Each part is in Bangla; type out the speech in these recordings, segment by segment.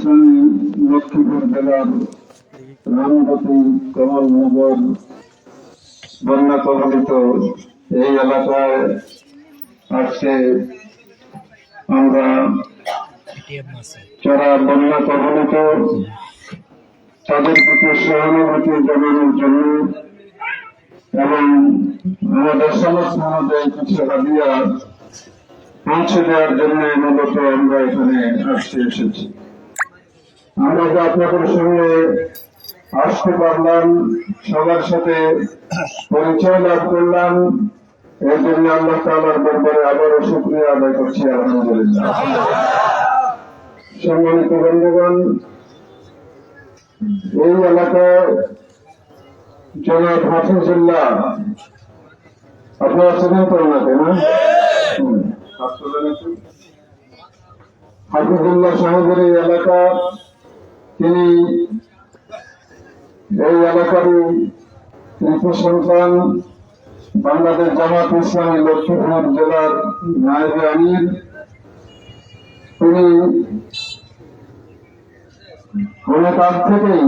ইসলামী লক্ষ্মীপুর জেলার রামগতি কমলনগর বন্যা কবলিত এই এলাকায় আজকে আমরা যারা বন্যা কবলিত তাদের প্রতি সহানুভূতি জানানোর জন্য এবং আমাদের সমস্ত কিছু হাদিয়া পৌঁছে দেওয়ার জন্য মূলত আমরা এখানে আসতে এসেছি। আমরা যে আপনাদের সঙ্গে আসতে পারলাম সবার সাথে পরিচয় লাভ করলাম। এর জন্য আল্লাহ তালার দরবারে আবারও শুক্রিয়া আদায় করছি আলহামদুলিল্লাহ। সম্মানিত বন্ধুগণ এই এলাকায় জনাব হাফিজুল্লাহ আপনারা চেনেন তো ওনাকে না? হাফিজুল্লাহ সাহেবের এই এলাকা তিনি এই এলাকারই কৃষি সন্তান বাংলাদেশ জামাত ইসলামী লক্ষ্মীপুর জেলার নায়েবে আমির। তিনি অনেক থেকেই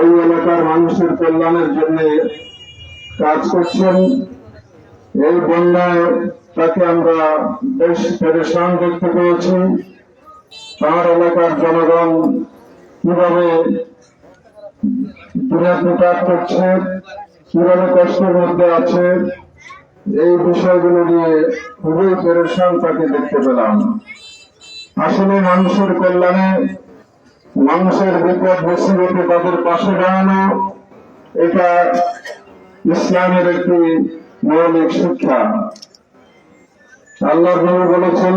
এই এলাকার মানুষের কল্যাণের জন্য কাজ করছেন। এই বন্যায় তাকে আমরা বেশ পেরেশান দেখতে পেয়েছি। তার এলাকার জনগণ কীভাবে দিনাতিপাত করছে, কীভাবে কষ্টের মধ্যে আছে, এই বিষয়গুলো নিয়ে খুবই পেরেশান তাকে দেখতে পেলাম। আসলে মানুষের কল্যাণে, মানুষের বিপদ মুসিবতে তাদের পাশে দাঁড়ানো, এটা ইসলামের একটি মৌলিক শিক্ষা। আল্লাহ বলেছেন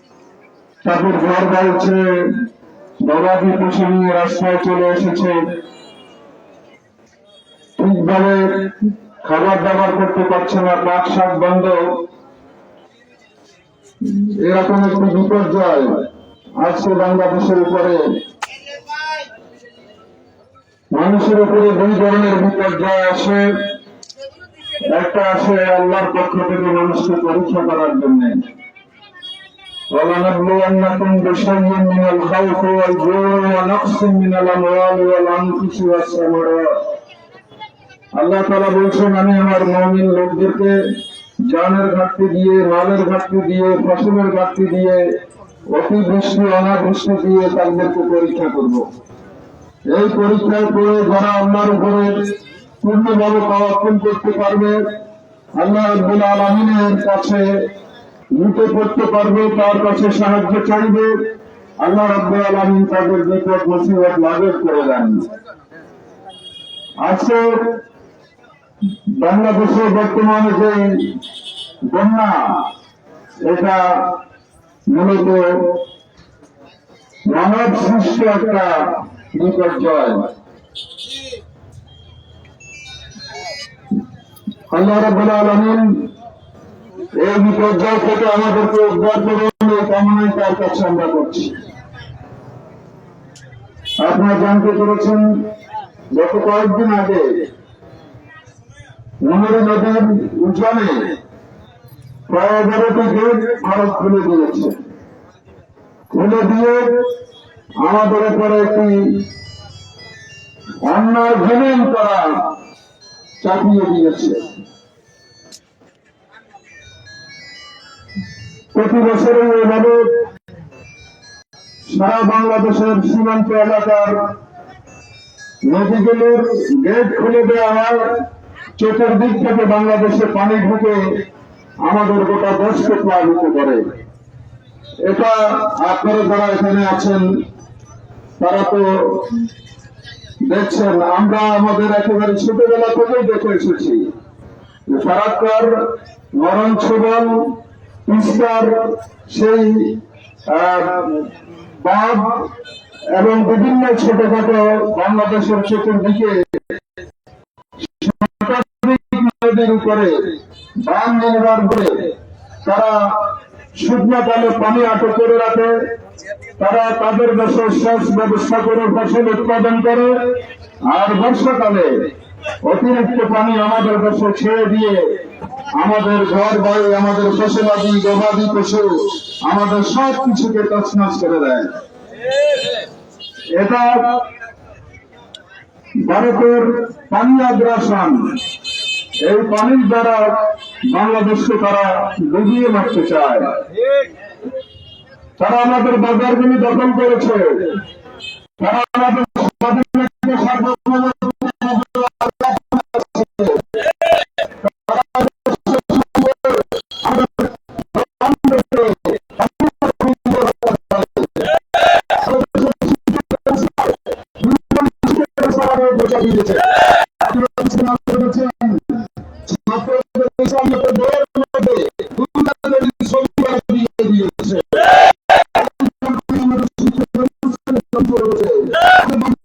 তাদের ঘর বাড়ি ছেড়ে গবাদি পশু নিয়ে রাস্তায় চলে এসেছে। ঠিকভাবে খাবার দাবার করতে পারছে না পাক শাক বন্ধ। এরকম একটি বিপর্যয় আজকে বাংলাদেশের উপরে। মানুষের উপরে দুই ধরনের বিপর্যয় আসে। একটা আসে আল্লাহর পক্ষ থেকে মানুষকে পরীক্ষা করার জন্য। ولنبلونكم بشيء من الخوف والجوع ونقص من الاموال والانفس والثمرات আল্লাহ তালা বলছেন আমি আমার মমিন লোকদেরকে জানের ঘাটতি দিয়ে মালের ঘাটতি দিয়ে ফসলের ঘাটতি দিয়ে অতিবৃষ্টি অনাবৃষ্টি দিয়ে তাদেরকে পরীক্ষা করব। এই পরীক্ষায় পড়ে যারা আল্লাহর উপরে পূর্ণভাবে তাওয়াক্কুল করতে পারবে আল্লাহ আব্দুল আলমিনের কাছে লুটে পড়তে পারবে, তার কাছে সাহায্য চাইবে। আল্লাহ আব্দুল আলমিন তাদের বিপদ মুসিবত লাভের করে দেন। আজকে বাংলাদেশে বর্তমানে যে বন্যা, এটা মূলত মানব সৃষ্ট একটা বিপর্যয়। আল্লাহ রাব্বুল আলামিন এই বিপর্যয় থেকে আমাদেরকে উদ্ধার করুন এই কামনাই তার কাছে আমরা করছি। আপনারা জানতে পেরেছেন, গত কয়েকদিন আগে মনের নদীর উজানে প্রায় এগারোটি গেট ভারত খুলে দিয়েছে। খুলে দিয়ে আমাদের উপরে একটি অন্যায় জমিন তারা চাপিয়ে দিয়েছে। প্রতি বছরই এভাবে সারা বাংলাদেশের সীমান্ত এলাকার নদীগুলোর গেট খুলে দেওয়া হয়। চতুর্দিক থেকে বাংলাদেশে পানি ঢুকে আমাদের গোটা দেশকে প্লাবিত করে। এটা আপনারা যারা এখানে আছেন, তারা তো দেখছেন, আমরা আমাদের একেবারে ছোটবেলা থেকেই দেখে এসেছি। যে ফারাক্কার মরণ ছোবল তিস্তার সেই বাঁধ এবং বিভিন্ন ছোটখাটো বাংলাদেশের চতুর্দিকে উপরে বান নির্মাণ করে তারা শুকনো কালে পানি আটক করে রাখে, তারা তাদের দেশের সেচ ব্যবস্থা করে ফসল উৎপাদন করে, আর বর্ষাকালে অতিরিক্ত পানি আমাদের দেশে ছেড়ে দিয়ে আমাদের ঘর বাড়ি, আমাদের ফসলাদি গবাদি পশু, আমাদের সব কিছুকে তছনছ করে দেয়। এটা ভারতের পানি আগ্রাসন। এই পানির দ্বারা বাংলাদেশকে তারা ডুবিয়ে মারতে চায়। তারা আমাদের বাজারগুলি দখল করেছে। তারা আমাদের Não!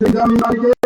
সেই